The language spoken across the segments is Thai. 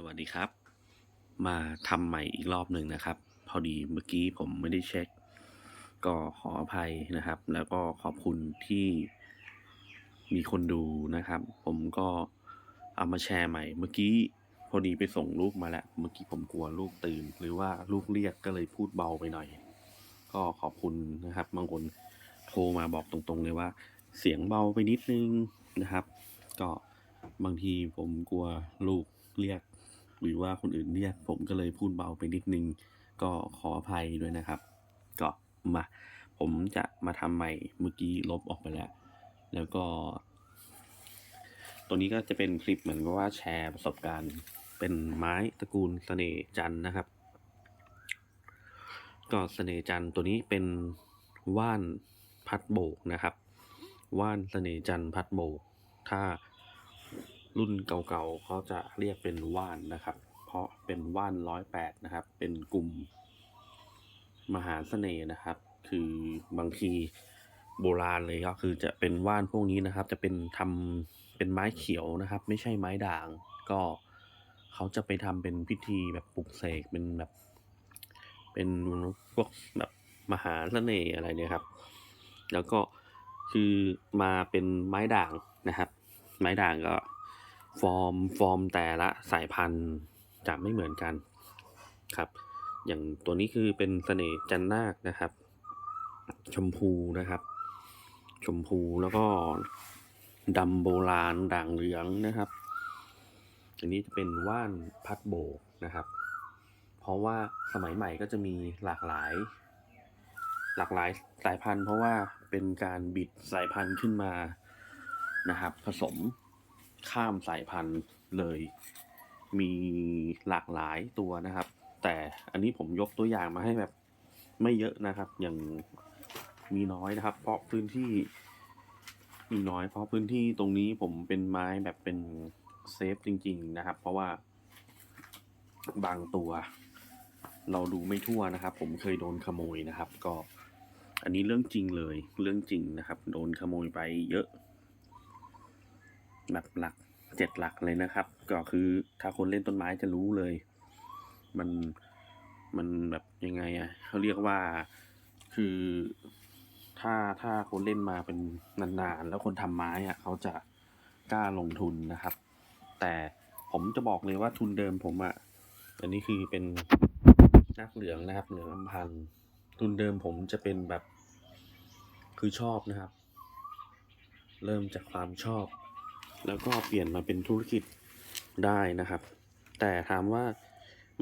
สวัสดีครับ มาทำใหม่อีกรอบหนึ่งนะครับ พอดีเมื่อกี้ผมไม่ได้เช็ค ก็ขออภัยนะครับ แล้วก็ขอบคุณที่มีคนดูนะครับ ผมก็เอามาแชร์ใหม่ เมื่อกี้พอดีไปส่งลูกมาแล้ว เมื่อกี้ผมกลัวลูกตื่น หรือว่าลูกเรียกก็เลยพูดเบาไปหน่อย ก็ขอบคุณนะครับ บางคนโทรมาบอกตรงๆเลยว่า เสียงเบาไปนิดนึงนะครับ ก็บางทีผมกลัวลูกเรียก หรือว่าคนอื่นเรียกผมก็เลยพูดเบาไปนิดนึง ก็ขออภัยด้วยนะครับ ก็มาผมจะมาทำใหม่เมื่อกี้ลบออกไปแล้ว แล้วก็ ตัวนี้ก็จะเป็นคลิปเหมือนกับว่าแชร์ประสบการณ์เป็นไม้ตระกูลเสน่จันนะครับ ก็เสน่จันตัวนี้เป็นว่านพัดโบกนะครับ ว่านเสน่จันพัดโบก ถ้า รุ่นเก่าๆเขาจะเรียกเป็นว่านนะครับ เพราะเป็นว่านร้อยแปดนะครับ เป็นกลุ่มมหาเสน่ห์นะครับ คือบางทีโบราณเลยก็คือจะเป็นว่านพวกนี้นะครับ จะเป็นทำเป็นไม้เขียวนะครับ ไม่ใช่ไม้ด่าง ก็เขาจะไปทำเป็นพิธีแบบปลุกเสกเป็นแบบ เป็นพวกแบบมหาเสน่ห์อะไรเนี่ยครับ แล้วก็คือมาเป็นไม้ด่างนะครับ ไม้ด่างก็ ฟอร์มฟอร์มแต่ละสายพันธุ์จะไม่เหมือนกันครับ อย่างตัวนี้คือเป็นเสน่ห์จันนาคนะครับ ชมพูนะครับ ชมพูแล้วก็ดำโบราณด่างเหลืองนะครับอันนี้จะเป็นว่านพัดโบกนะครับ เพราะว่าสมัยใหม่ก็จะมีหลากหลาย หลากหลายสายพันธุ์ เพราะว่าเป็นการบิดสายพันธุ์ขึ้นมานะครับ ผสม ข้ามสายพันธุ์เลย มีหลากหลายตัวนะครับ แต่อันนี้ผมยกตัวอย่างมาให้แบบไม่เยอะนะครับ อย่างมีน้อยนะครับ เพราะพื้นที่มีน้อย เพราะพื้นที่ตรงนี้ผมเป็นไม้แบบเป็นเซฟจริง ๆนะครับ เพราะว่าบางตัว เราดูไม่ทั่วนะครับ ผมเคยโดนขโมยนะครับ ก็อันนี้เรื่องจริงเลย เรื่องจริงนะครับ โดนขโมยไปเยอะ แบบหลักเจ็ดหลักเลยนะครับ ก็คือถ้าคนเล่นต้นไม้จะรู้เลย มันมันแบบยังไงอะเขาเรียกว่าคือถ้าถ้าคนเล่นมาเป็นนานๆ แล้วคนทำไม้อะเขาจะกล้าลงทุนนะครับ แต่ผมจะบอกเลยว่าทุนเดิมผมอะอันนี้คือเป็นนักเหลืองนะครับ เหลืองอำพันธ์ทุนเดิมผมจะเป็นแบบคือชอบนะครับ เริ่มจากความชอบ แล้วก็เปลี่ยนมาเป็นธุรกิจได้นะครับ แต่ถามว่า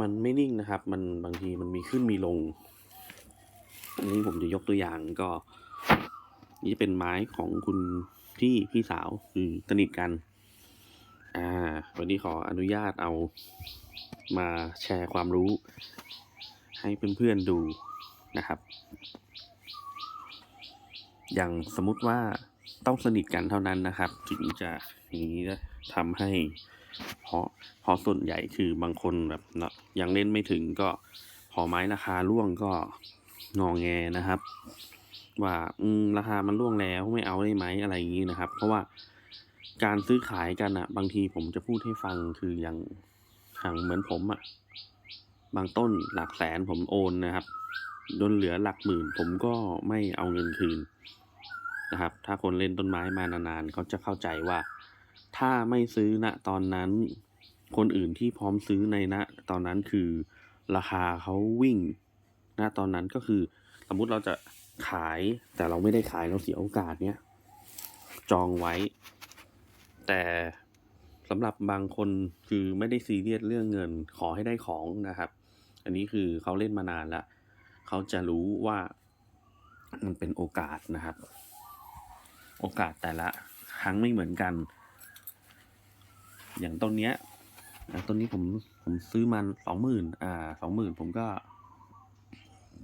มันไม่นิ่งนะครับ มันบางทีมันมีขึ้นมีลง อันนี้ผมจะยกตัวอย่างก็ นี่เป็นไม้ของคุณพี่พี่สาวคือสนิทกัน อ่า วันนี้ขออนุญาตเอามาแชร์ความรู้ ให้เพื่อนๆดูนะครับ อย่างสมมุติว่าต้องสนิทกันเท่านั้นนะครับ ถึงจะ อย่างนี้นะทำให้เพราะเพราะส่วนใหญ่คือบางคนแบบเนาะยังเล่นไม่ถึงก็พอไม้ราคาร่วงก็งองแงนะครับ ว่าอืมราคามันร่วงแล้วไม่เอาได้ไหมอะไรอย่างนี้นะครับ เพราะว่าการซื้อขายกันอะบางทีผมจะพูดให้ฟังคืออย่างอย่างเหมือนผมอะบางต้นหลักแสนผมโอนนะครับจนเหลือหลักหมื่น ผมก็ไม่เอาเงินคืนนะครับ ถ้าคนเล่นต้นไม้มานานๆเขาจะเข้าใจว่า ถ้าไม่ซื้อณตอนนั้น คนอื่นที่พร้อมซื้อในณตอนนั้นคือราคาเขาวิ่งณตอนนั้นก็คือ สมมุติเราจะขายแต่เราไม่ได้ขายเราเสียโอกาสเนี้ยจองไว้ แต่สำหรับบางคนคือไม่ได้ซีเรียสเรื่องเงินขอให้ได้ของนะครับ อันนี้คือเขาเล่นมานานแล้วเขาจะรู้ว่ามันเป็นโอกาสนะครับ โอกาสแต่ละครั้งไม่เหมือนกัน อย่างต้นเนี้ยต้นนี้ผมผมซื้อมันสองหมื่นอ่าสองหมื่นผมก็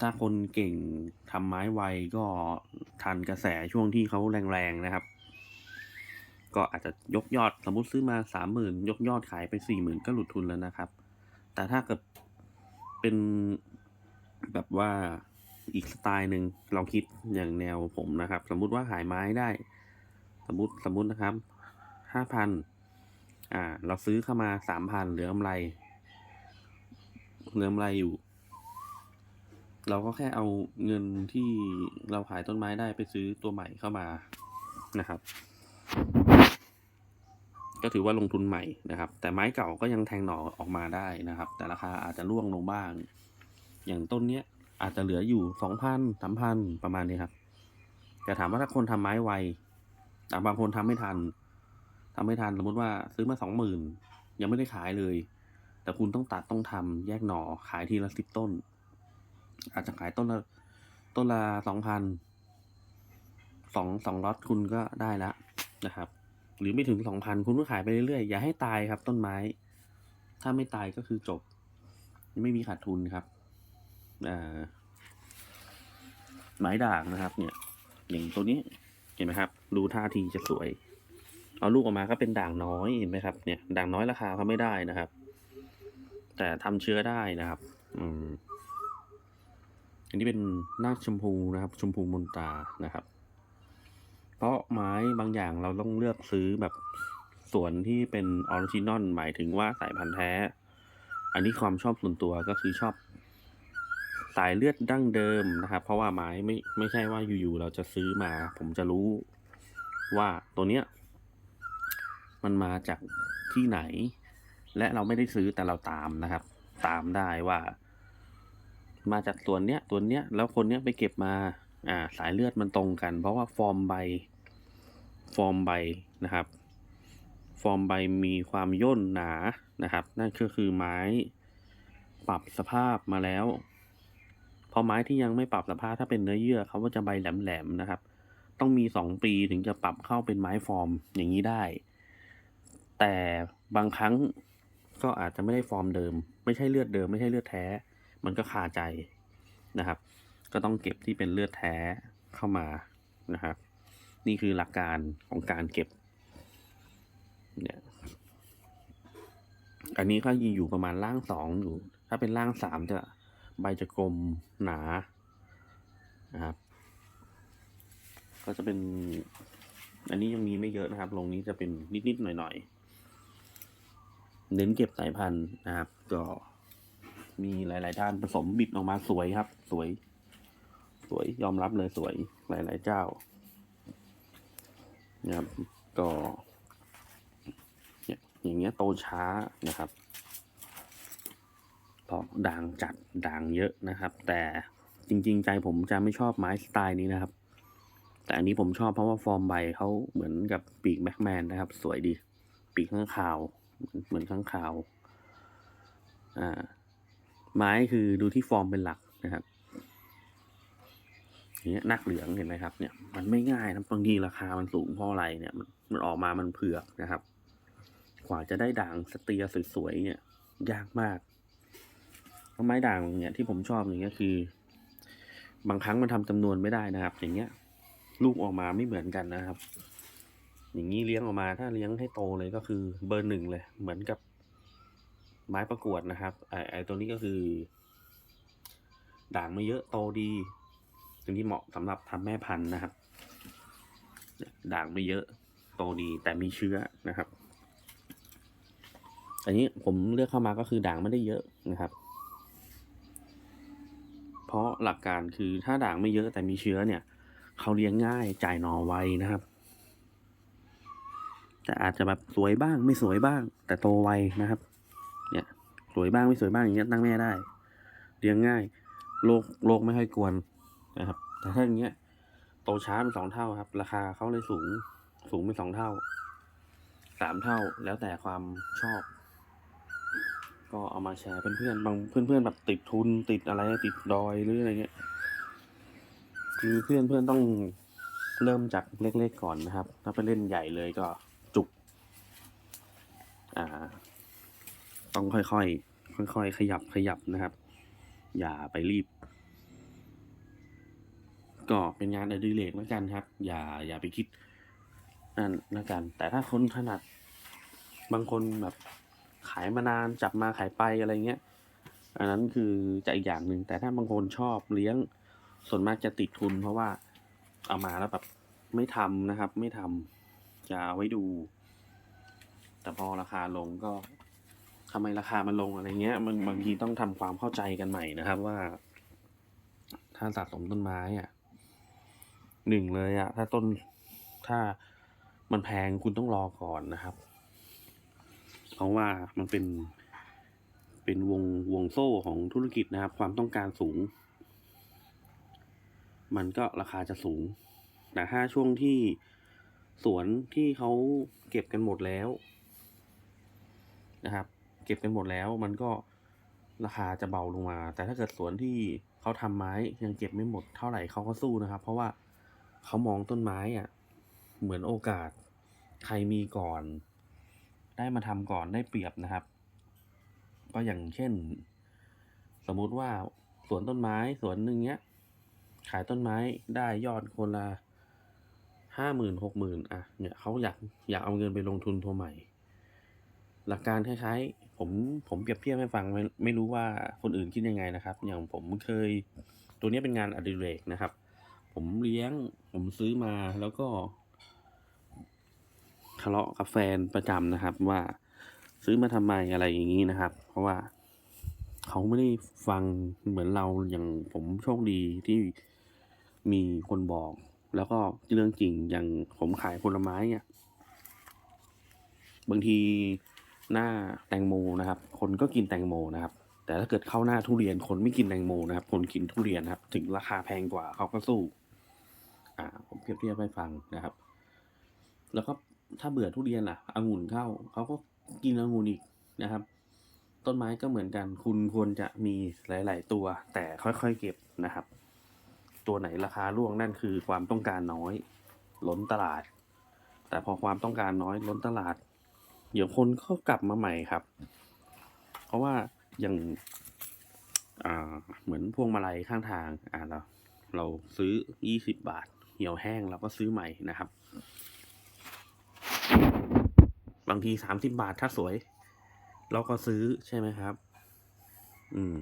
ถ้าคนเก่งทำไม้ไวก็ทันกระแสช่วงที่เขาแรงๆนะครับ ก็อาจจะยกยอดสมมุติซื้อมาสามหมื่นยกยอดขายไปสี่หมื่นก็หลุดทุนแล้วนะครับ แต่ถ้าเกิดเป็นแบบว่าอีกสไตล์หนึ่งเราคิดอย่างแนวผมนะครับ สมมุติว่าขายไม้ได้ สมมติสมมุตินะครับห้าพัน อ่า เราซื้อเข้ามาสามพันเหลือกำไรเหลือกำไรอยู่ เราก็แค่เอาเงินที่เราขายต้นไม้ได้ไปซื้อตัวใหม่เข้ามานะครับ ก็ถือว่าลงทุนใหม่นะครับ แต่ไม้เก่าก็ยังแทงหน่อออกมาได้นะครับ แต่ราคาอาจจะร่วงลงบ้าง อย่างต้นเนี้ยอาจจะเหลืออยู่สองพันสามพันประมาณนี้ครับแต่ถามว่าถ้าคนทำไม้ไวแต่บางคนทำไม่ทัน ทำไม่ทันสมมติว่าซื้อมาสองหมื่นยังไม่ได้ขายเลย แต่คุณต้องตัดต้องทำแยกหน่อขายทีละสิบต้น อาจจะขายต้นละต้นละสองพันสองสองล็อตคุณก็ได้ล้วนะครับ หรือไม่ถึงสองพันคุณก็ขายไปเรื่อยๆอย่าให้ตายครับ ต้นไม้ ถ้าไม่ตายก็คือจบ ไม่มีขาดทุนครับไม้ด่างนะครับ เนี่ย อย่างตัวนี้เห็นไหมครับ ดูท่าทีจะสวย เอาลูกออกมาก็เป็นด่างน้อยเห็นไหมครับเนี่ยด่างน้อยราคาเขาไม่ได้นะครับ แต่ทำเชื้อได้นะครับ อืมอันนี้เป็นนาคชมพูนะครับ ชมพูมนตานะครับ เพราะไม้บางอย่างเราต้องเลือกซื้อแบบสวนที่เป็นออริจินอลหมายถึงว่าสายพันธุ์แท้ อันนี้ความชอบส่วนตัวก็คือชอบสายเลือดดั้งเดิมนะครับ เพราะว่าไม้ไม่ไม่ใช่ว่าอยู่ๆเราจะซื้อมา ผมจะรู้ว่าตัวเนี้ย มันมาจากที่ไหน และเราไม่ได้ซื้อแต่เราตามนะครับ ตามได้ว่า มาจากส่วนเนี้ยตัวเนี้ย แล้วคนเนี้ยไปเก็บมา อ่า สายเลือดมันตรงกัน เพราะว่าฟอร์มใบ ฟอร์มใบนะครับ ฟอร์มใบมีความย่นหนานะครับ นั่นก็คือไม้ ปรับสภาพมาแล้วพอไม้ที่ยังไม่ปรับสภาพถ้าเป็นเนื้อเยื่อเขาก็จะใบแหลมๆนะครับ ต้องมีสองปีถึงจะปรับเข้าเป็นไม้ฟอร์มอย่างนี้ได้ แต่บางครั้งก็อาจจะไม่ได้ฟอร์มเดิม ไม่ใช่เลือดเดิม ไม่ใช่เลือดแท้ มันก็คาใจนะครับ ก็ต้องเก็บที่เป็นเลือดแท้เข้ามานะครับ นี่คือหลักการของการเก็บเนี่ยอันนี้ก็ยิงอยู่ประมาณล่างสองอยู่ ถ้าเป็นล่างสามจะใบจะกลมหนานะครับ ก็จะเป็น อันนี้ยังมีไม่เยอะนะครับ ลงนี้จะเป็นนิดๆหน่อยๆ เน้นเก็บสายพันธุ์นะครับ ก็มีหลาย ๆ ท่านผสมบิดออกมาสวยครับ สวย สวยยอมรับเลยสวยหลาย ๆ เจ้านะครับก็อย่างเงี้ยโตช้านะครับเพราะด่างจัดด่างเยอะนะครับ แต่จริง ๆ ใจผมจะไม่ชอบไม้สไตล์นี้นะครับ แต่อันนี้ผมชอบเพราะว่าฟอร์มใบเขาเหมือนกับปีกแบ็กแมนนะครับ สวยดี ปีกข้างคาว เหมือนข้างคาว อ่า ไม้คือดูที่ฟอร์มเป็นหลักนะครับอย่างเงี้ยนักเหลืองเห็นไหมครับ เนี่ยมันไม่ง่ายนะบางทีราคามันสูงเพราะอะไรเนี่ย มันออกมามันเผือกนะครับ กว่าจะได้ด่างสเตียสวยๆเนี่ย ยากมากเพราะไม้ด่างเนี่ยที่ผมชอบอย่างเงี้ยคือ บางครั้งมันทำจำนวนไม่ได้นะครับ อย่างเงี้ย ลูกออกมาไม่เหมือนกันนะครับ อย่างนี้เลี้ยงออกมาถ้าเลี้ยงให้โตเลยก็คือเบอร์หนึ่งเลย เหมือนกับไม้ประกวดนะครับไอไอตัวนี้ก็คือ ด่างไม่เยอะโตดีตัวนี้เหมาะสำหรับทำแม่พันธุ์นะครับ ด่างไม่เยอะโตดีแต่มีเชื้อนะครับ อันนี้ผมเลือกเข้ามาก็คือด่างไม่ได้เยอะนะครับ เพราะหลักการคือถ้าด่างไม่เยอะแต่มีเชื้อเนี่ยเขาเลี้ยงง่ายจ่ายนอไวนะครับ แต่อาจจะแบบสวยบ้างไม่สวยบ้าง แต่โตไวนะครับ เนี่ยสวยบ้างไม่สวยบ้างอย่างเงี้ยตั้งแม่ได้เลี้ยงง่ายโรคโรคไม่ค่อยกวนนะครับ แต่ถ้าอย่างเงี้ยโตช้าเป็นสองเท่าครับ ราคาเขาเลยสูงสูงเป็นสองเท่าสามเท่าแล้วแต่ความชอบ ก็เอามาแชร์เพื่อนๆบางเพื่อนๆแบบติดทุนติดอะไรติดดอยหรืออะไรเงี้ยคือเพื่อนเพื่อนต้องเริ่มจากเล็กๆก่อนนะครับ ถ้าไปเล่นใหญ่เลยก็ ต้องค่อยๆ ค่อยๆ ขยับขยับนะครับ อย่าไปรีบ ก็เป็นงานอดิเรกแล้วกันครับ อย่าอย่าไปคิดนั่นแล้วกัน แต่ถ้าคนถนัด บางคนแบบขายมานานจับมาขายไปอะไรเงี้ย อันนั้นคือจะอีกอย่างหนึ่งแต่ถ้าบางคนชอบเลี้ยงส่วนมากจะติดทุน เพราะว่าเอามาแล้วแบบไม่ทำนะครับ ไม่ทำจะเอาไว้ดู แต่พอราคาลงก็ทำไมราคามันลงอะไรเงี้ย มันบางทีต้องทำความเข้าใจกันใหม่นะครับว่า ถ้าสะสมต้นไม้อะหนึ่งเลยอะ ถ้าต้นถ้ามันแพงคุณต้องรอก่อนนะครับ เพราะว่ามันเป็นเป็นวงวงโซ่ของธุรกิจนะครับ ความต้องการสูง มันก็ราคาจะสูง แต่ถ้าช่วงที่สวนที่เขาเก็บกันหมดแล้ว นะครับ เก็บกันหมดแล้วมันก็ราคาจะเบาลงมา แต่ถ้าเกิดสวนที่เขาทำไม้ยังเก็บไม่หมดเท่าไหร่เขาก็สู้นะครับ เพราะว่าเขามองต้นไม้อะเหมือนโอกาสใครมีก่อน ได้มาทำก่อนได้เปรียบนะครับ ก็อย่างเช่น สมมุติว่าสวนต้นไม้สวนหนึ่งเนี้ย ขายต้นไม้ได้ยอดคนละห้าหมื่นหกหมื่นอะเนี่ยเขาอยากอยากเอาเงินไปลงทุนตัวใหม่ หลักการคล้ายๆ ผมผมเปรียบเทียบให้ฟังไม่ไม่รู้ว่าคนอื่นคิดยังไงนะครับ อย่างผมเคย ตัวนี้เป็นงานอดิเรกนะครับ ผมเลี้ยง ผมซื้อมาแล้วก็ทะเลาะกับแฟนประจำนะครับ ว่าซื้อมาทำไมอะไรอย่างนี้นะครับ เพราะว่าเขาไม่ได้ฟังเหมือนเราอย่างผมโชคดีที่มีคนบอก แล้วก็เรื่องจริงอย่างผมขายผลไม้เนี่ยบางที หน้าแตงโมนะครับ คนก็กินแตงโมนะครับ แต่ถ้าเกิดเข้าหน้าทุเรียนคนไม่กินแตงโมนะครับ คนกินทุเรียนครับ ถึงราคาแพงกว่าเขาก็สู้ อ่า ผมเปรียบเทียบให้ฟังนะครับ แล้วก็ถ้าเบื่อทุเรียนล่ะองุ่นเข้าเขาก็กินองุ่นอีกนะครับ ต้นไม้ก็เหมือนกัน คุณควรจะมีหลาย ๆ ตัว แต่ค่อยๆเก็บนะครับ ตัวไหนราคาร่วงนั่นคือความต้องการน้อย ล้นตลาด แต่พอความต้องการน้อยล้นตลาด เดี๋ยวคนก็กลับมาใหม่ครับ เพราะว่าอย่างอ่าเหมือนพวงมาลัยข้างทาง อ่าเราเราซื้อยี่สิบบาท เหี่ยวแห้งเราก็ซื้อใหม่นะครับ บางทีสามสิบบาทถ้าสวย เราก็ซื้อใช่ไหมครับ อืม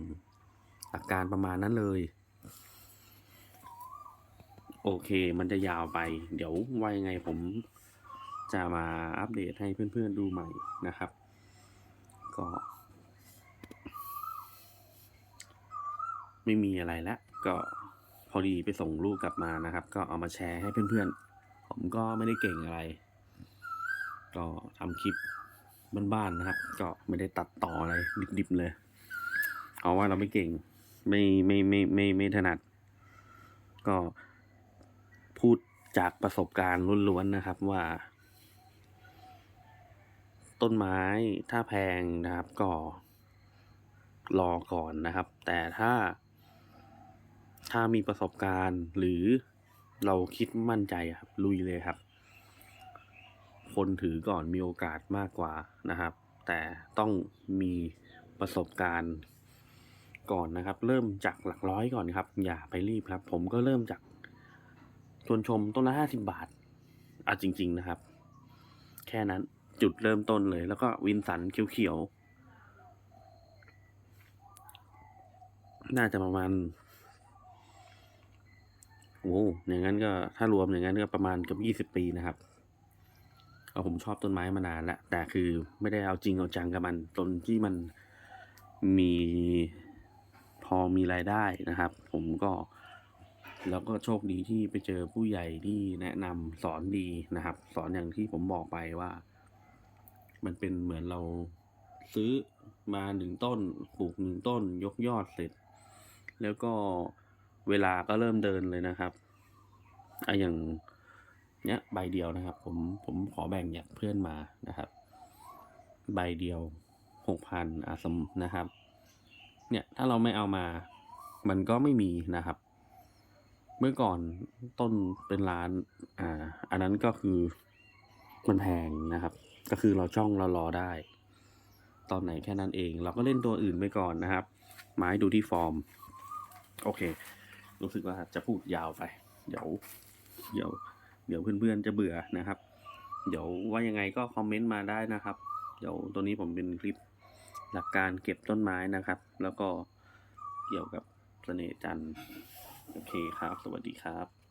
หลักการประมาณนั้นเลย โอเค มันจะยาวไป เดี๋ยวว่ายไงผม จะมาอัปเดตให้เพื่อนๆดูใหม่นะครับ ก็ไม่มีอะไรแล้วก็พอดีไปส่งลูกกลับมานะครับ ก็เอามาแชร์ให้เพื่อนๆ ผมก็ไม่ได้เก่งอะไร ก็ทำคลิปบ้านๆนะครับ ก็ไม่ได้ตัดต่ออะไรดิบๆเลย เอาว่าเราไม่เก่ง ไม่ไม่ไม่ไม่ไม่ถนัด ก็พูดจากประสบการณ์ล้วนๆนะครับว่า ต้นไม้ถ้าแพงนะครับก็รอก่อนนะครับ แต่ถ้า ถ้ามีประสบการณ์หรือเราคิดมั่นใจครับ ลุยเลยครับ คนถือก่อนมีโอกาสมากกว่านะครับ แต่ต้องมีประสบการณ์ก่อนนะครับ เริ่มจากหลักร้อยก่อนครับ อย่าไปรีบครับ ผมก็เริ่มจากชวนชมต้นละห้าสิบบาทอะจริง ๆนะครับ แค่นั้น จุดเริ่มต้นเลย แล้วก็วินสันเขียวๆ น่าจะประมาณโอ้อย่างนั้นก็ถ้ารวมอย่างนั้นก็ประมาณเกือบยี่สิบปีนะครับก็ผมชอบต้นไม้มานานแล้วแต่คือไม่ได้เอาจริงเอาจังกับมันจนที่มันมีพอมีรายได้นะครับ ผมก็แล้วก็โชคดีที่ไปเจอผู้ใหญ่ที่แนะนำสอนดีนะครับ สอนอย่างที่ผมบอกไปว่า มันเป็นเหมือนเราซื้อมาหนึ่งต้นปลูกหนึ่งต้น ยกยอดเสร็จ แล้วก็เวลาก็เริ่มเดินเลยนะครับอะอย่างเนี้ยใบเดียวนะครับ ผมผมขอแบ่งจากเพื่อนมานะครับ ใบเดียวหกพันอาสมนะครับ เนี่ยถ้าเราไม่เอามา มันก็ไม่มีนะครับ เมื่อก่อนต้นเป็นล้าน อ่า อันนั้นก็คือมันแพงนะครับ ก็คือเราช่องเรารอได้ ตอนไหนแค่นั้นเอง เราก็เล่นตัวอื่นไปก่อนนะครับ ไม้ดูที่ฟอร์ม โอเค รู้สึกว่าจะพูดยาวไป เดี๋ยว เดี๋ยว เดี๋ยวเพื่อนๆจะเบื่อนะครับ เดี๋ยวว่ายังไงก็คอมเมนต์มาได้นะครับ เดี๋ยวตัวนี้ผมเป็นคลิปหลักการเก็บต้นไม้นะครับ แล้วก็เกี่ยวกับเสน่ห์จันทร์โอเคครับ สวัสดีครับ